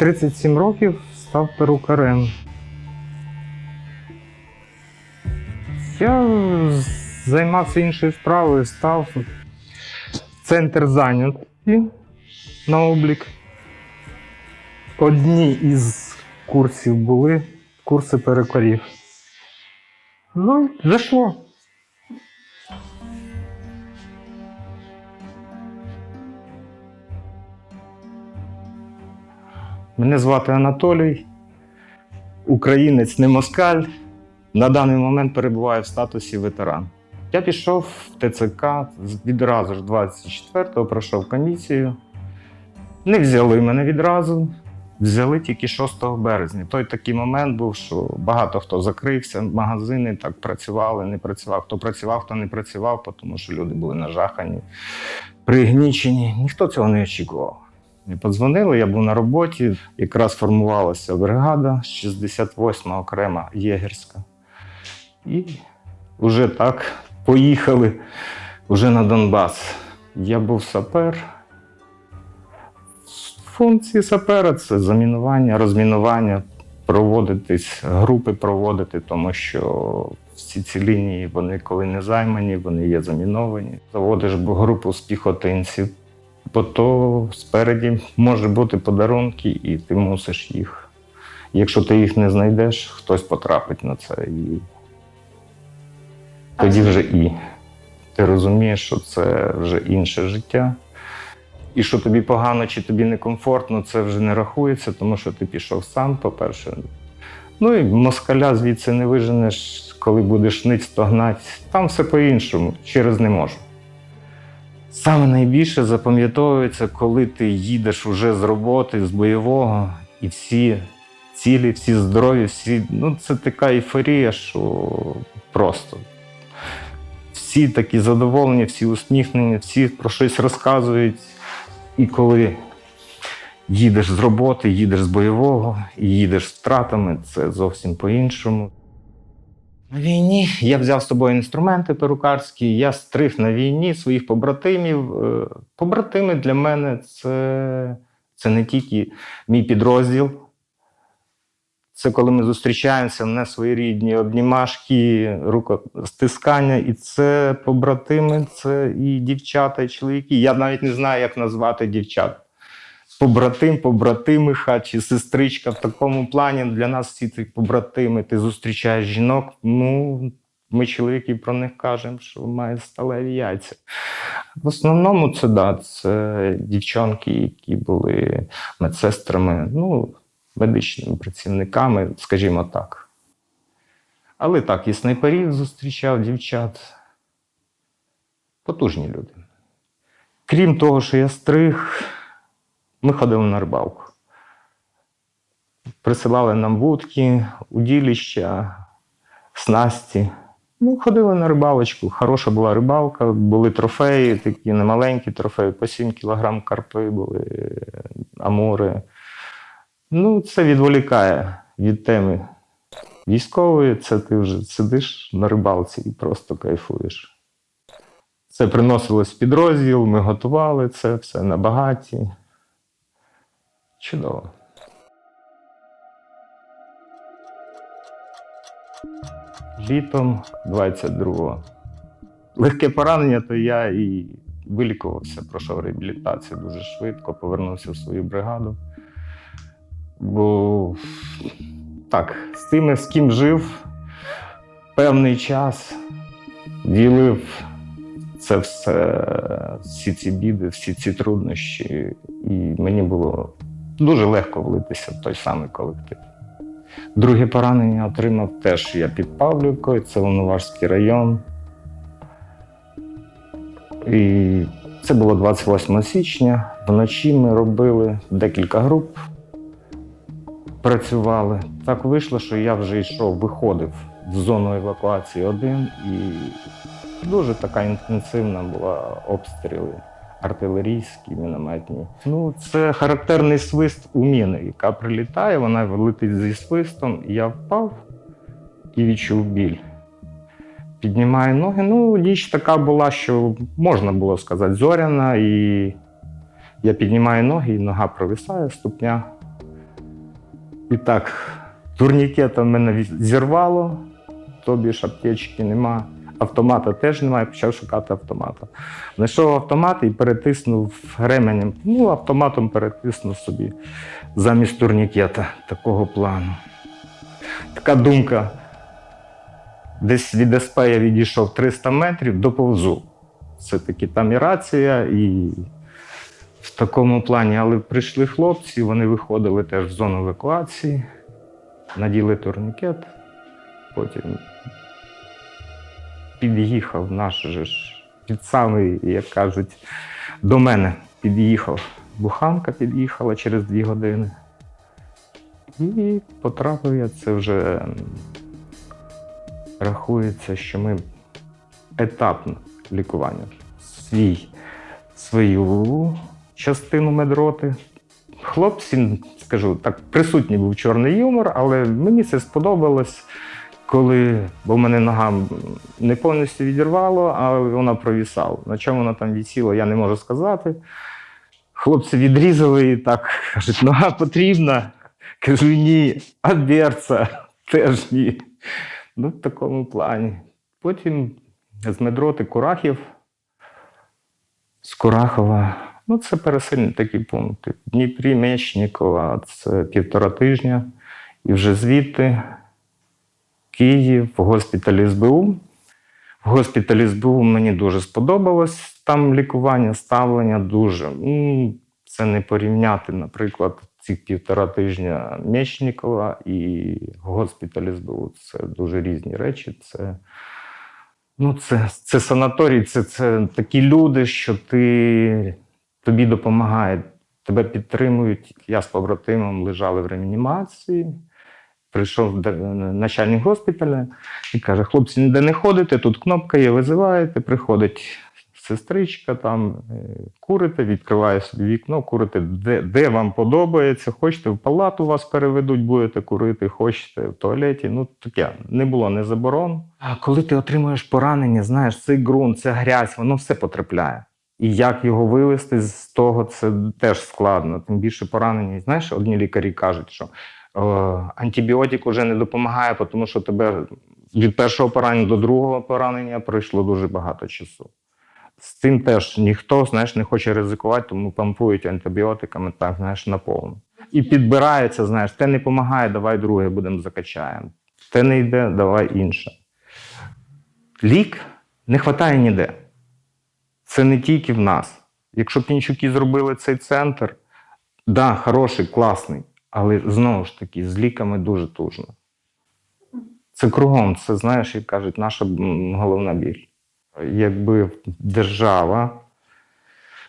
37 років став перукарем. Я займався іншою справою, став центр зайняті на облік. Одні із курсів були курси перукарів. Ну, зайшло. Мене звати Анатолій, українець не москаль. На даний момент перебуваю в статусі ветеран. Я пішов в ТЦК відразу ж 24-го, пройшов комісію. Не взяли мене відразу, взяли тільки 6 березня. Той такий момент був, що багато хто закрився, магазини так працювали, не працював. Хто працював, хто не працював, тому що люди були нажахані, пригнічені. Ніхто цього не очікував. Мені подзвонили, я був на роботі. Якраз формувалася бригада 68 окрема єгерська. І вже так поїхали вже на Донбас. Я був сапер. Функції сапера це замінування, розмінування, проводитись, групи проводити, тому що всі ці лінії, вони коли не займані, вони є заміновані. Заводиш групу з піхотинців, бо то спереді може бути подарунки, і ти мусиш їх. Якщо ти їх не знайдеш, хтось потрапить на це. І тоді вже і. Ти розумієш, що це вже інше життя. І що тобі погано чи тобі некомфортно, це вже не рахується, тому що ти пішов сам, по-перше. Ну і москаля звідси не виженеш, коли будеш нить, стогнати. Там все по-іншому, через не можу. Саме найбільше запам'ятовується, коли ти їдеш уже з роботи, з бойового, і всі цілі, всі здорові, всі. Ну, це така ейфорія, що просто. Всі такі задоволені, всі усміхнені, всі про щось розказують. І коли їдеш з роботи, їдеш з бойового, і їдеш з втратами, це зовсім по-іншому. На війні я взяв з собою інструменти перукарські, я стриг на війні своїх побратимів. Е, Побратими для мене це, це не тільки мій підрозділ. Це коли ми зустрічаємося, мене своєрідні обнімашки, рукостискання, і це побратими, це і дівчата, і чоловіки. Я навіть не знаю, як назвати дівчат. Побратим, побратимиха чи сестричка в такому плані для нас всі ці побратими. Ти зустрічаєш жінок. Ну, ми, чоловіки, про них кажемо, що мають сталеві яйця. В основному це да, це дівчонки, які були медсестрами, ну, медичними працівниками, скажімо так. Але так, і снайперів зустрічав дівчат. Потужні люди. Крім того, що я стриг, ми ходили на рибалку. Присилали нам вудки, уділища, снасті. Ну, ходили на рибалочку. Хороша була рибалка, були трофеї, такі немаленькі трофеї, по 7 кілограм карпи були, амури. Ну, це відволікає від теми військової. Це ти вже сидиш на рибалці і просто кайфуєш. Це приносилось підрозділ, ми готували це все на багаті. Чудово. Літом 22-го. Легке поранення, то я і вилікувався, пройшов реабілітацію дуже швидко, повернувся в свою бригаду. Бо так, з тими, з ким жив певний час, ділив це все, всі ці біди, всі ці труднощі, і мені було дуже легко влитися в той самий колектив. Друге поранення отримав теж я під Павлівкою, це Волноважський район. І це було 28 січня. Вночі ми робили декілька груп, працювали. Так вийшло, що я вже йшов, виходив в зону евакуації один, і дуже така інтенсивна була обстріли артилерійські, мінометні. Ну, це характерний свист у міни, яка прилітає, вона летить зі свистом. Я впав і відчув біль. Піднімаю ноги. Ну, ніч така була, що можна було сказати, зоряна, і я піднімаю ноги, і нога провисає, ступня. І так, турнікетом мене зірвало, тобі ж аптечки нема. Автомата теж немає, почав шукати автомата. Знайшов автомат і перетиснув ременем. Ну, автоматом перетиснув собі замість турнікета такого плану. Така думка. Десь від СП я відійшов 300 метрів, доповзу. Все-таки там і рація, і в такому плані. Але прийшли хлопці, вони виходили теж в зону евакуації, наділи турнікет, потім під'їхав наш же ж під самий, як кажуть, до мене під'їхав. Буханка під'їхала через дві години. І потрапив я це вже рахується, що ми етапне лікування. Свій, свою частину медроти. Хлопці, скажу так, присутній був чорний юмор, але мені це сподобалось, коли, бо в мене нога не повністю відірвало, а вона провісала. На чому вона там висіла, я не можу сказати. Хлопці відрізали і так кажуть, нога потрібна. Кажу, ні, а берца теж ні. Ну, в такому плані. Потім з медроти Курахів, з Курахова. Ну, це пересильні такі пункти. Дніпрі, Мечникова, це півтора тижня. І вже звідти Київ, в госпіталі СБУ. В госпіталі СБУ мені дуже сподобалось там лікування, ставлення дуже. Ну, Це не порівняти, наприклад, ці півтора тижня Мечникова і госпіталь СБУ. Це дуже різні речі. Це, ну, це, це санаторій, це, це такі люди, що ти, тобі допомагають, тебе підтримують. Я з побратимом лежали в реанімації. Прийшов начальник госпіталя і каже: хлопці, ніде не ходите, тут кнопка є, визиваєте, приходить сестричка, там е, курите, відкриває собі вікно, курите, де, де вам подобається, хочете в палату вас переведуть, будете курити, хочете в туалеті. Ну, таке не було не заборон. А коли ти отримуєш поранення, знаєш, цей ґрунт, ця грязь, воно все потрапляє. І як його вивести з того, це теж складно. Тим більше поранення. Знаєш, одні лікарі кажуть, що антибіотик вже не допомагає, тому що тебе від першого поранення до другого поранення пройшло дуже багато часу. З цим теж ніхто знаєш, не хоче ризикувати, тому помпують антибіотиками так, знаєш, наповну. І підбирається, знаєш, те не допомагає, давай друге будемо закачаємо. Те не йде, давай інше. Лік не вистачає ніде. Це не тільки в нас. Якщо пінчуки зробили цей центр, да, хороший, класний, але знову ж таки, з ліками дуже тужно. Це кругом, це знаєш, як кажуть, наша головна біль. Якби держава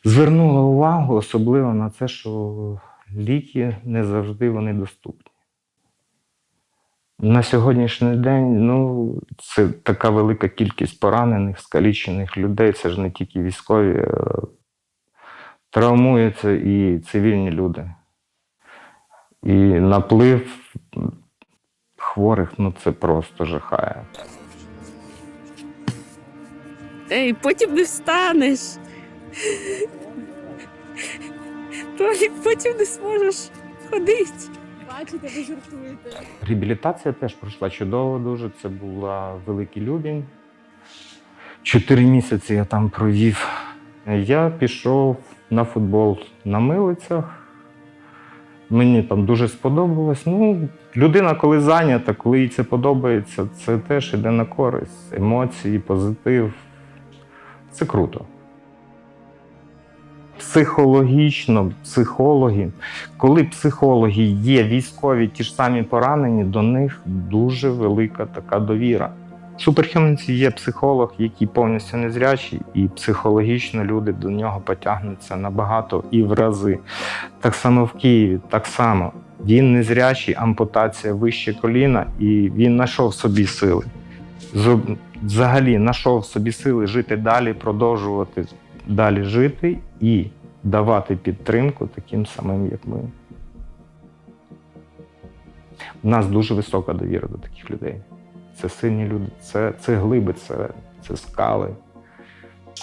звернула увагу особливо на це, що ліки не завжди вони доступні. На сьогоднішній день ну, це така велика кількість поранених, скалічених людей. Це ж не тільки військові, е, травмуються і цивільні люди. І наплив хворих ну, це просто жахає. Ей, потім не встанеш. Толік, потім не зможеш ходити. Бачите, ви жартуєте. Реабілітація теж пройшла чудово дуже. Це була великий Любінь. Чотири місяці я там провів. Я пішов на футбол на милицях. Мені там дуже сподобалось. Ну, людина, коли зайнята, коли їй це подобається, це теж іде на користь. Емоції, позитив. Це круто. Психологічно, психологи, коли психологи є військові, ті ж самі поранені, до них дуже велика така довіра. В є психолог, який повністю незрячий, і психологічно люди до нього потягнуться набагато і в рази. Так само в Києві, так само. Він незрячий, ампутація вище коліна, і він знайшов собі сили. Взагалі знайшов собі сили жити далі, продовжувати далі жити і давати підтримку таким самим, як ми. У нас дуже висока довіра до таких людей. Це сильні люди, це, це глиби, це, це скали.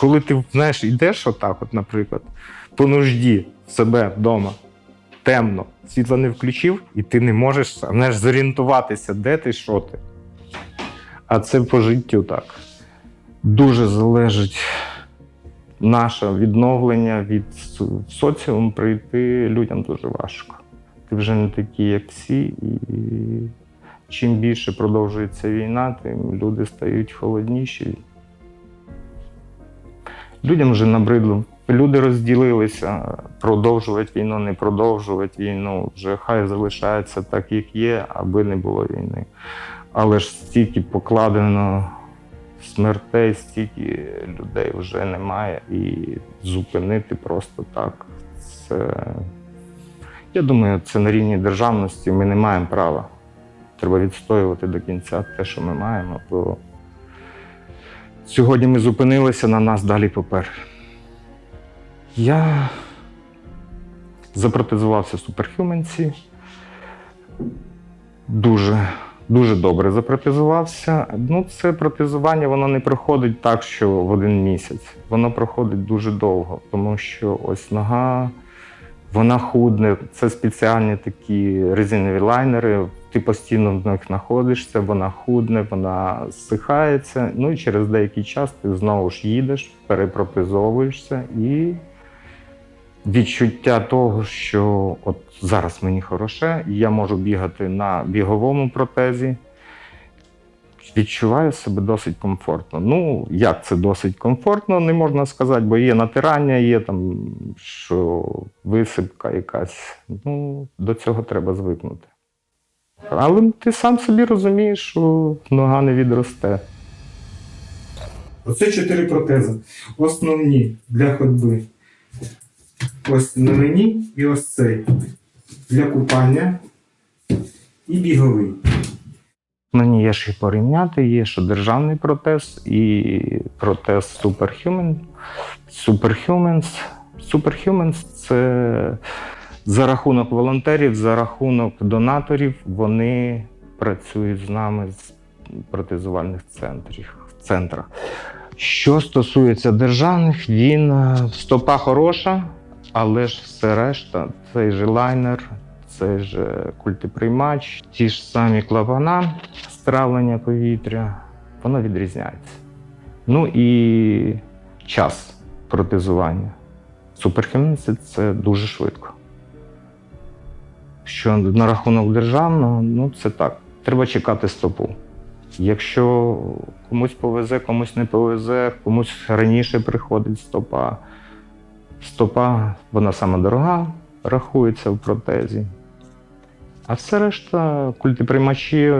Коли ти знаєш, йдеш отак, от, наприклад, по нужді себе вдома, темно. Світло не включив, і ти не можеш знаєш, зорієнтуватися, де ти, що ти. А це по життю так. Дуже залежить наше відновлення від с- в соціум прийти людям дуже важко. Ти вже не такий, як всі, і чим більше продовжується війна, тим люди стають холодніші. Людям вже набридло. Люди розділилися, продовжувати війну, не продовжувати війну. Вже хай залишається так, як є, аби не було війни. Але ж стільки покладено смертей, стільки людей вже немає. І зупинити просто так. Це, я думаю, це на рівні державності ми не маємо права. Треба відстоювати до кінця те, що ми маємо. Бо сьогодні ми зупинилися на нас далі попереду. Я запротезувався в суперхюменці. Дуже, дуже добре запротезувався. Ну, це протезування воно не проходить так, що в один місяць. Воно проходить дуже довго, тому що ось нога, вона худне. Це спеціальні такі резинові лайнери. Ти постійно в них знаходишся, вона худне, вона зсихається. Ну і через деякий час ти знову ж їдеш, перепротезовуєшся і відчуття того, що от зараз мені хороше, я можу бігати на біговому протезі. Відчуваю себе досить комфортно. Ну, як це досить комфортно, не можна сказати, бо є натирання, є там, що висипка якась. Ну, до цього треба звикнути. Але ти сам собі розумієш, що нога не відросте. Оце чотири протези. Основні для ходьби. Ось на мені і ось цей. Для купання і біговий. Мені є ще порівняти, є що державний протез і протез Superhuman. Superhumans. Superhumans це за рахунок волонтерів, за рахунок донаторів, вони працюють з нами з протезувальних центрів, центрах. Що стосується державних, він е, стопа хороша, але ж все решта, цей же лайнер, цей же культиприймач, ті ж самі клапана стравлення повітря, воно відрізняється. Ну і час протезування. Суперхімниці це дуже швидко. Що на рахунок державного, ну це так. Треба чекати стопу. Якщо комусь повезе, комусь не повезе, комусь раніше приходить стопа. Стопа, вона сама дорога, рахується в протезі. А все решта культиприймачі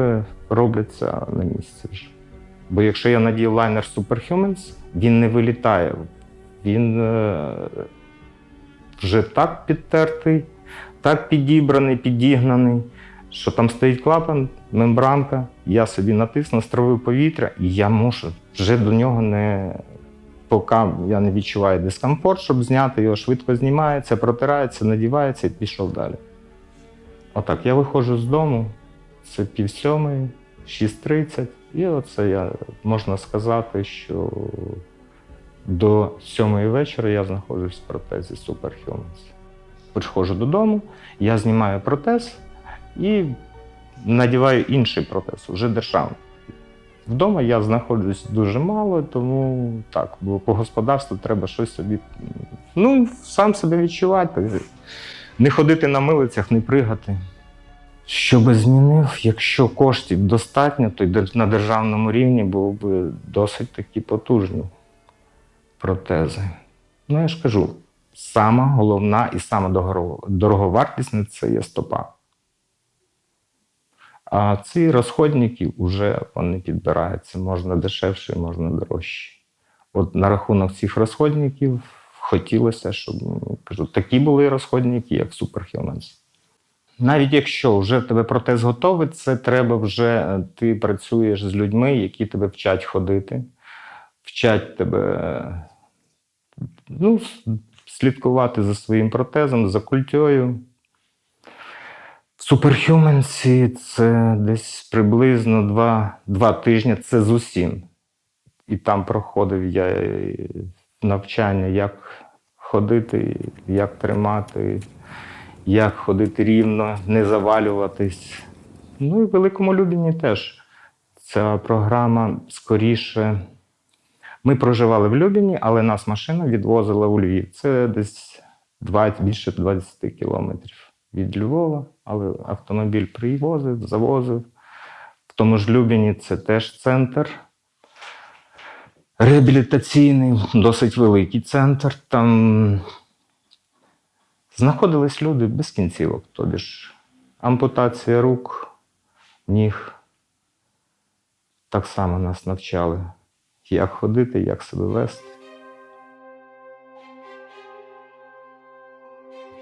робляться на місці вже. Бо якщо я надію лайнер Superhumans, він не вилітає. Він е, вже так підтертий, так підібраний, підігнаний, що там стоїть клапан, мембранка, я собі натисну, стравив повітря, і я можу вже до нього не. Поки я не відчуваю дискомфорт, щоб зняти, його швидко знімається, протирається, надівається і пішов далі. Отак, я виходжу з дому, це пів сьомої, 6.30, і оце я можна сказати, що до сьомої вечора я знаходжусь в протезі Superhumans. Приходжу додому, я знімаю протез і надіваю інший протез, вже державний. Вдома я знаходжусь дуже мало, тому так, бо по господарству треба щось собі. Ну, сам себе відчувати, не ходити на милицях, не пригати. Що би змінив, якщо коштів достатньо, то й на державному рівні був би досить такі потужні протези. Ну, я ж кажу, сама головна і сама дорого- дороговартісна це є стопа. А ці розходники вже вони підбираються, можна дешевше, можна дорожче. От на рахунок цих розходників хотілося, щоб ну, кажу, такі були розходники, як Superhumans. Навіть якщо вже тебе протез готовий, це треба вже е, ти працюєш з людьми, які тебе вчать ходити, вчать тебе ну, слідкувати за своїм протезом, за культьою. В Суперхюменсі це десь приблизно два, два тижні. Це з усім. І там проходив я навчання, як ходити, як тримати, як ходити рівно, не завалюватись. Ну і в Великому Любіні теж. Ця програма скоріше. Ми проживали в Любіні, але нас машина відвозила у Львів. Це десь 20, більше 20 кілометрів від Львова, але автомобіль привозив, завозив. В тому ж Любіні це теж центр. Реабілітаційний, досить великий центр. Там знаходились люди без кінцівок, тобі ж ампутація рук, ніг. Так само нас навчали, як ходити, як себе вести.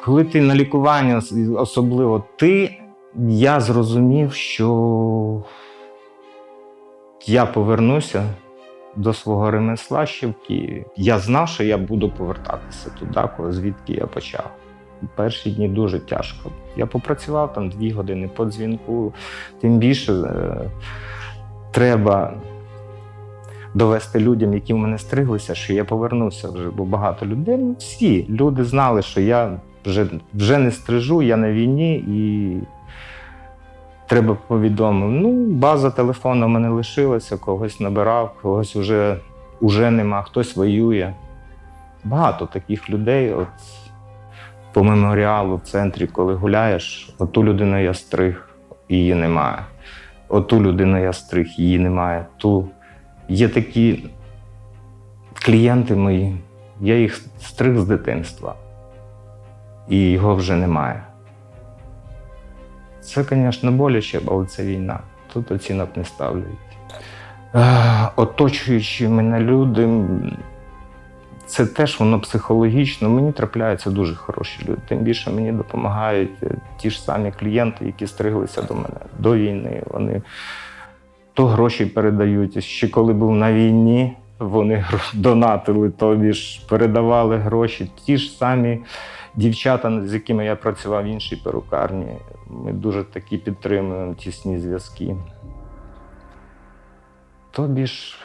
Коли ти на лікування, особливо ти, я зрозумів, що я повернуся до свого ремесла ще в Києві. Я знав, що я буду повертатися туди, звідки я почав. Перші дні дуже тяжко. Я попрацював там дві години по дзвінку. Тим більше е, треба довести людям, які в мене стриглися, що я повернувся вже, бо багато людей. ну, Всі люди знали, що я вже, вже не стрижу, я на війні і треба повідомив. Ну, база телефону в мене лишилася, когось набирав, когось вже, уже нема, хтось воює. Багато таких людей. От, по меморіалу в центрі, коли гуляєш, оту людину я стриг, її немає. Оту людину я стриг, її немає. Ту. Є такі клієнти мої, я їх стриг з дитинства, і його вже немає. Це, звісно, боляче, але це війна. Тут оцінок не ставлять. Е, Оточуючи мене люди, це теж воно психологічно. Мені трапляються дуже хороші люди. Тим більше мені допомагають е, ті ж самі клієнти, які стриглися до мене до війни. Вони то гроші передають. Ще коли був на війні, вони донатили, тобі ж передавали гроші. Ті ж самі дівчата, з якими я працював в іншій перукарні. Ми дуже такі підтримуємо тісні зв'язки. Тобі ж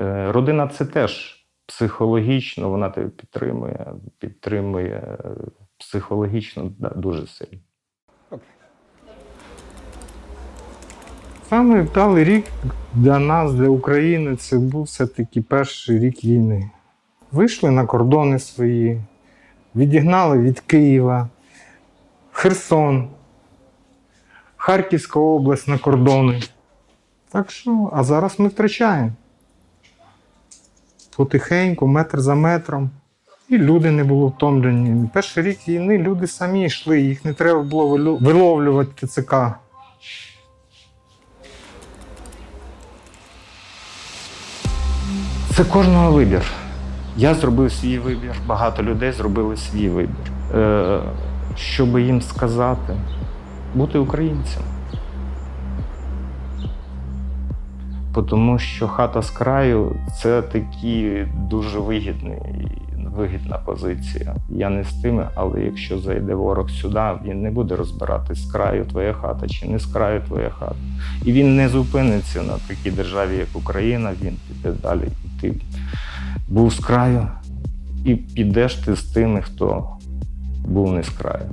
е, родина це теж психологічно, вона тебе підтримує, підтримує е, психологічно дуже сильно. Саме вдалий рік для нас, для України, це був все-таки перший рік війни. Вийшли на кордони свої, відігнали від Києва, Херсон, Харківська область на кордони. Так що, а зараз ми втрачаємо. Потихеньку, метр за метром. І люди не були втомлені. Перший рік війни люди самі йшли, їх не треба було виловлювати ТЦК. Це кожного вибір. Я зробив свій вибір, багато людей зробили свій вибір. Е, щоб їм сказати, бути українцем. Тому що хата з краю це такий дуже вигідні, вигідна позиція. Я не з тими, але якщо зайде ворог сюди, він не буде розбирати з краю твоя хата чи не з краю твоя хата. І він не зупиниться на такій державі, як Україна, він піде далі. І ти був з краю, і підеш ти з тими, хто був не з краю.